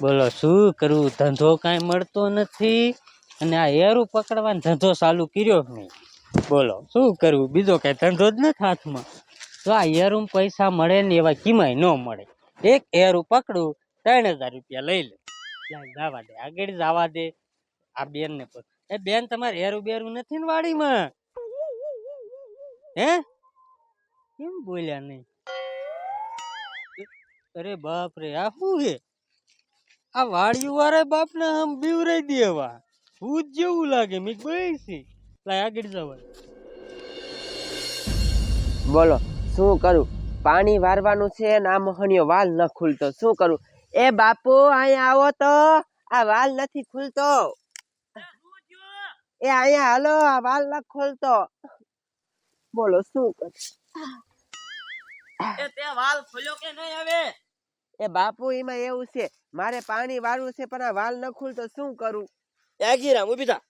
બોલો, શું કરવું ધંધો કાંઈ મળતો નથી અને આ એરું પકડવાનો ધંધો ચાલુ કર્યો નહીં. બોલો, શું કરવું બીજો કાંઈ ધંધો જ નથી હાથમાં. તો આ એરું પૈસા મળે ને એવા કિમાય ન મળે. એક એરું પકડું, ત્રણ હજાર રૂપિયા લઈ લે. જવા દે, આગળ જવા દે. આ બેન ને એ બેન તમારે એરું બેરું નથી ને વાડીમાં? હે? કેમ બોલ્યા નહીં? અરે બાપ રે આ શું છે? આ વાળિયું વાળા બાપ ને આમ બીવરાઈ દેવા ભૂત જેવું લાગે મેં બેસી લાય આગળ જવા બોલો શું કરું? પાણી વારવાનું છે ને આ મોહનીયો વાલ ન ખુલતો. શું કરું? એ બાપુ અહીંયા આવો તો. આ વાલ નથી ખુલતો. એ અહીંયા હાલો આ વાલ ન ખોલતો. બોલો શું કરું? એ બાપુ એમાં એવું છે મારે પાણી વાળવું છે પણ આ વાલ ન ખુલતો શું કરું? યાગીરામ ઊભી થા.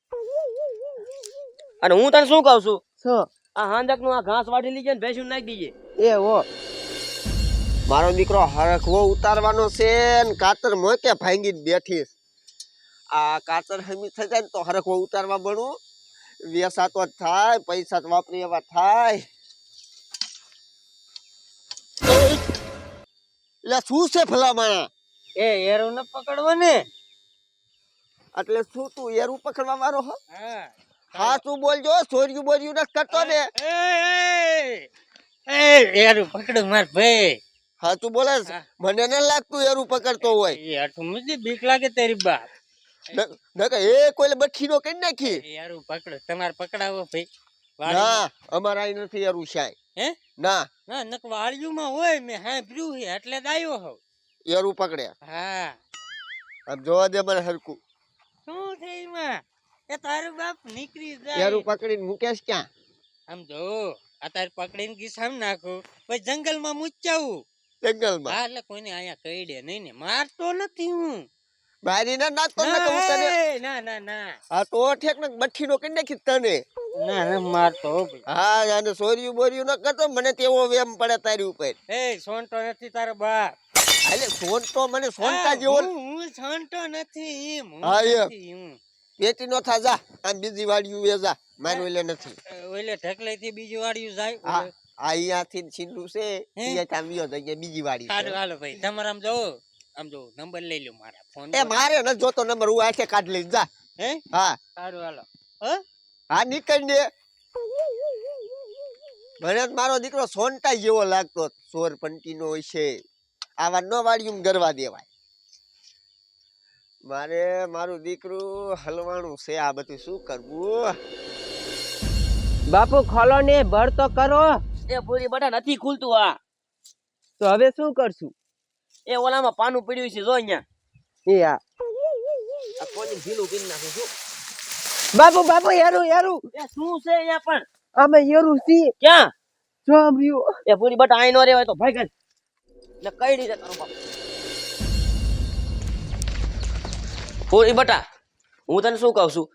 અને હું તને શું કહું છું? શું? આ હાંદકનું આ ઘાસ વાઢી લીજે ને ભેંસું નાખી દીજે. એ ઓ મારો દીકરો હરખવો ઉતારવાનો છે ને કાતર મોકે ભાંગી બેઠીશ આ કાતર હમી થઈ જાય ને તો હરખવો ઉતારવા બનવું. વેસાતો તો થાય પૈસા તો વાપરી એવા થાય. એટલે શું છે ફલામણા એ એરું ન પકડવો ને. એટલે શું તું એરું પકડવા વાળો હો? હા. તું બોલજો સોર્યું બોર્યું ન કરતો ને. એ, એરું પકડું માર ભાઈ. હા તું બોલે મને ન લાગતું એરું પકડતો હોય. એ આઠું મુજે બીક લાગે તારી બા નકર એ કોઈ બઠીનો કરી નાખી. એરું પકડો. તમારે પકડાવો ભાઈ. ના અમારા અહીં નથી એરું સાહેબ હે? ના. ના નક વાળિયુંમાં હોય મેં સાંભળ્યું છે એટલે જ આવ્યો હોઉં. એરું પકડે હા. આમ જોવા દે મને હરકું શું છે એમાં? એ તારું બાપ નીકળી જાય. એરું પકડીને મૂકેશ ક્યાં? આમ જો આ તારે પકડીને ગીસામ નાખું. પછી જંગલમાં મૂચાવું જંગલમાં? હા એટલે કોઈને અહીંયા કઈડે નહીં ને. મારતો નથી હું. બારી ના નાખતો ને ના, કહું તને? એ, ના ના ના. આ તો ઠેક ને બઠ્ઠીનો કરી નાખી તને. ના ના માર તો હા અને સોર્યું બોર્યું ન કરતો મને તેવો વેમ પડે તારી ઉપર. એ સોનટો નથી તારો બાપ. એટલે સોનટો મને સોનતા જેવો હું સોનટો નથી એમ હું એમ. પેટી નો થા જા આમ બીજી વાડિયું વે જા મારું એટલે નથી. ઓલે ઢકલાઈ થી બીજું વાળ્યું જાય હા અહીંયાથી છીંડું છે હે? કામ બીજી વાડી હાલો હાલો ભાઈ તમારામ જોવો આમ જો નંબર લઈ લો મારા ફોન એ મારે ન જોતો નંબર હું આખે કાઢ લઈ જા. હે? હા. સારું હાલો. હા? નીકળ ને. મને મારો દીકરો સોનટા જેવો લાગતો સોર પંટીનો હોય છે. આવા ન વાળ્યું ગરવા દેવાય. મારે મારું દીકરું હલવાણું છે. આ બધું શું કરવું? બાપુ ખોલો ને ભર તો કરો. એ પૂરી બટા નથી ખુલતું આ. તો હવે શું કરશું? એ ઓલામાં પાનું પડ્યું છે જો અહીંયા. એ આ. આ કોની ઢીલું કરી નાખું છું? બાપુ બાપુ યારું યારું એ શું છે અહીંયા પણ? અમે યારું સી ક્યાં? જો આમ એ પૂરી બટા આઈ નો રેવાય તો ભાઈ કર ને કઈ રીતે કરું બાપુ? પૂરી બટા હું તને શું કહું છું?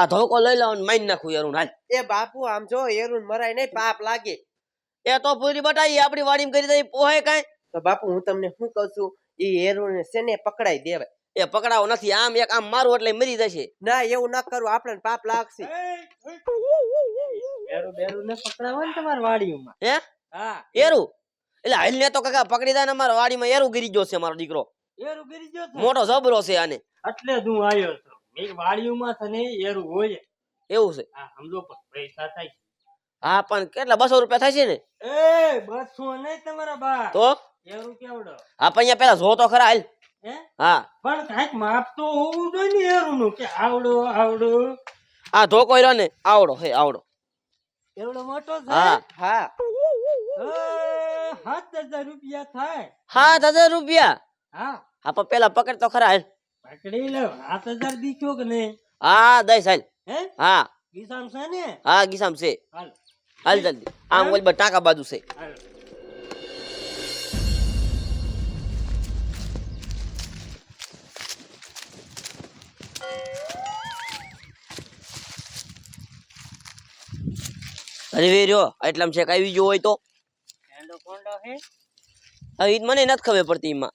આ ધોકો લઈ લાવ ને મારી નાખું યારું હાલ. એ બાપુ આમ જો યારું મરાય નહીં પાપ લાગે. એ તો પૂરી બટા આપણી વાડીમાં કરી દઈ પોહે કાંઈ. તો બાપુ હું તમને શું કહું છું? એ હેરુને પકડાઈ દેવાય. એ પકડાવો નથી આમ એક આમ મારું એટલે મરી જશે. ના એવું ના કરું આપણે પાપ લાગશે. બેરું બેરું ને પકડાવો ને તમારા વાડીઓમાં. હે? હા. એરું એટલે હાલ તો કાકા પકડી દે ને મારા વાડીમાં એરું ગીરી ગયો છે મારો દીકરો. એરું ગીરી ગયો મોટો જબરો છે આને. એટલે જ હું આવ્યો છું. મેં વાડીઓમાં તને એરું હોય. એવું છે? હા સમજો પણ પૈસા થાય હા પણ કેટલા બસો રૂપિયા થાય છે ને? એ બસો નહીં તમારા બા તો? એરું કેવડો? હા પણ અહીંયા પેલા જો તો ખરા હાલ. હે? હા. પણ કાંઈક માપ તો હોવું જોઈએ ને એરું નું કે આવડો આવડો. આ ધોકો રહ્યો ને આવડો હે આવડો. એવડો મોટો છે? હા હા. એ, સાત હજાર રૂપિયા થાય. સાત હજાર રૂપિયા? હા. હા પણ પેલા પકડ તો ખરા હાલ. પકડી લો. સાત હજાર દીખ્યો કે નહીં? હા દઈશ હાલ. હે? હા. ગીસામ છે ને? હા ગીસામ છે. હાલ. હાલ જલ્દી. આમ ઓલી બાજુ ટાંકા બાજુ છે. હાલ. અરે વે રહ્યો એટલામાં છે આવી ગયો હોય તો. હવે ઈ મને નથી ખબર પડતી એમાં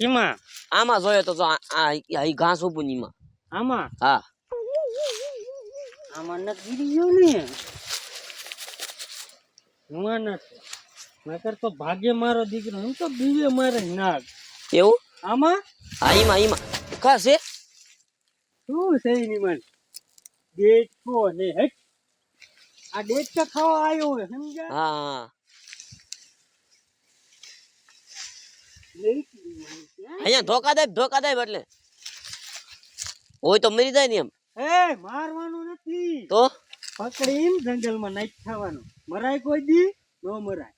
એમાં આમાં જોયો તો આ ઘાસ ઉભું નીમાં આમાં? હા. આમાં નથી ગીરી ગયો ને? હું નથી. નકર તો ભાગ્ય મારો દીકરો હું તો બીજે મારે નાગ. એવું? આમાં? હા એમાં ઈમાં. કા છે શું છે એની મને? ડેટકો ને હેટ. આ ડેટકા ખાવા આવ્યો હોય સમજ્યા? હા? અહીંયા ધોકા દે ધોકા દે એટલે. હોય તો મરી જાય ને એમ. એ મારવાનું નથી. તો? પકડીને જંગલમાં નાખી ખાવાનું. મરાય કોઈ દી? નો મરાય.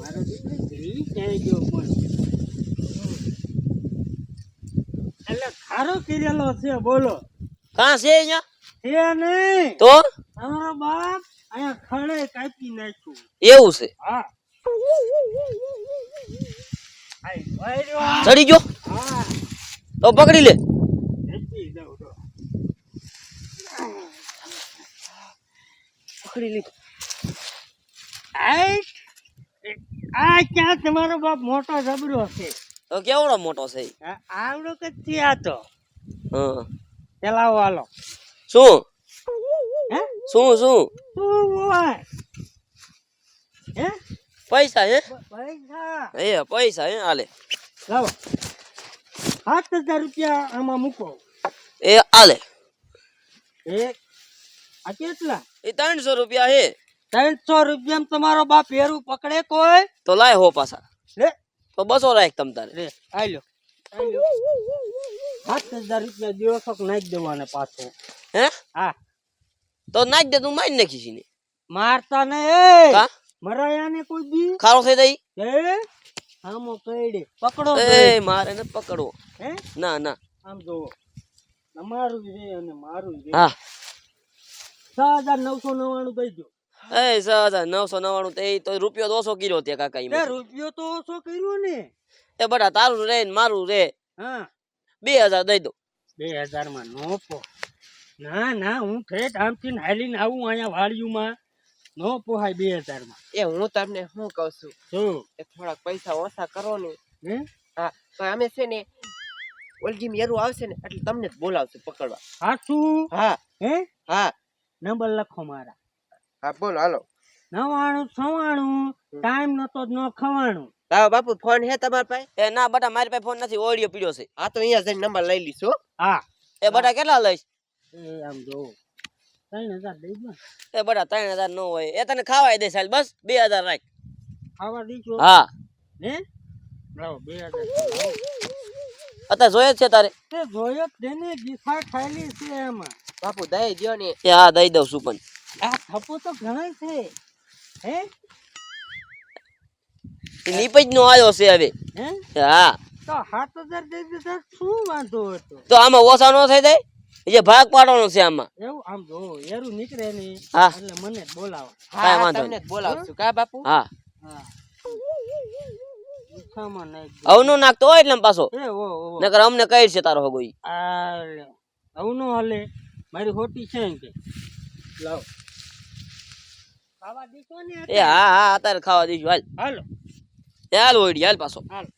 મારો દીકરી ક્યાંય ગયો પણ. એટલે ખારો કિરેલો છે બોલો. કાં છે અહીંયા? છે નહીં. તો? તમારો બાપ અહીંયા ખડે કાપી નાખ્યું. એવું છે? હા. ચડી ગયો? હા. તો પકડી લે. પકડી લે. આ ક્યાં તમારો બાપ મોટો જબરો છે? તો કેવડો મોટો છે? આવડો કે ત્યાં તો હા ચલાવો શું? શું શું? શું પૈસા હે? પૈસા એ પૈસા હે આલે લાવો સાત હજાર રૂપિયા આમાં મૂકો એ આલે એક આ કેટલા એ ત્રણસો રૂપિયા હે. ત્રણસો રૂપિયામાં તમારો બાપ હેરું પકડે કોઈ તો લાય હો પાછા. લે તો બસો રાખ તમ તારે. લે આલ્યો સાત હજાર રૂપિયા દિવસ નાખી દેવાને પાછો હે? હા? તો નાખ દે તું મારી નાખીશ ને. મારતા ને એ કા? મરાયા ને કોઈ દી? ખારો થઈ જાય? એ આમો કઈડે. પકડો એ મારે ને પકડવો. હે? ના ના. આમ જોવો. તમારું છે અને મારું છે હા. છ હજાર નવસો નવ્વાણું દઈ દો એ છ હજાર નવસો નવ્વાણું તે તો રૂપિયો દોસો કિલો તે કાકા એ રૂપિયો તો ઓછો કર્યો ને. એ બટા તારું રે ને મારું રે. હા. બે હજાર દઈ દો. બે હજારમાં નો પો. ના ના હું ઠેઠ આમથી થી હાલીને આવું અહીંયા વાડિયુંમાં નો પોહાય બે હજારમાં એ હું તમને શું કહું છું? શું? એ થોડાક પૈસા ઓછા કરો ને. હે? હા તો અમે છે ને ઓલજી મેરું આવશે ને એટલે તમને જ બોલાવશું પકડવા. સાચું હા. હે? હા. નંબર લખો મારા. હા બોલો હાલો. નવાણું સવાણું ટાઈમ નતો જ ન ખવાણું. લાવો બાપુ ફોન હે તમારા પાસે? એ ના બટા મારી પાસે ફોન નથી ઓડિયો પીડ્યો છે. હા તો અહીંયા જઈને નંબર લઈ લઈશું હા. એ બટા કેટલા લઈશ? એ આમ જો ત્રણ હજાર દઈ દો એ બટા ત્રણ હજાર નો હોય. એ તને ખાવાય દે બસ બે હજાર રાખ. ખાવા દીધો હા. હે? લાવો બે હજાર અત્યારે જોઈએ છે તારે. તે જોયો તેને દિશા ખાયેલી છે એમાં. બાપુ દઈ દ્યો ને. એ હા દઈ દઉં છું પણ. આ થપ્પો તો ઘણા છે. હે? નીપજ નો આવ્યો છે હવે. હે? હા. તો સાત હજાર દઈ દીધા શું વાંધો હતો? તો આમાં ઓછા નો થઈ જાય? જે ભાગ પાડવાનો છે આમાં. એવું? આમ જો એરું નીકળે ને એટલે મને જ બોલાવો. હા હા, વાંધો તમને જ બોલાવશું. કા બાપુ? હા. હા. નાખતો હોય એટલે પાછો. એ ઓ ઓ નકર અમને કહી છે તારો હગો અવનો હાલે. મારી હોટી છે એમ કે. લાવ. ખાવા દીધો ને એ હા હા અત્યારે? ખાવા દીધું. હાલ. હાલો. હાલ ઓડી હાલ પાછો. હાલો.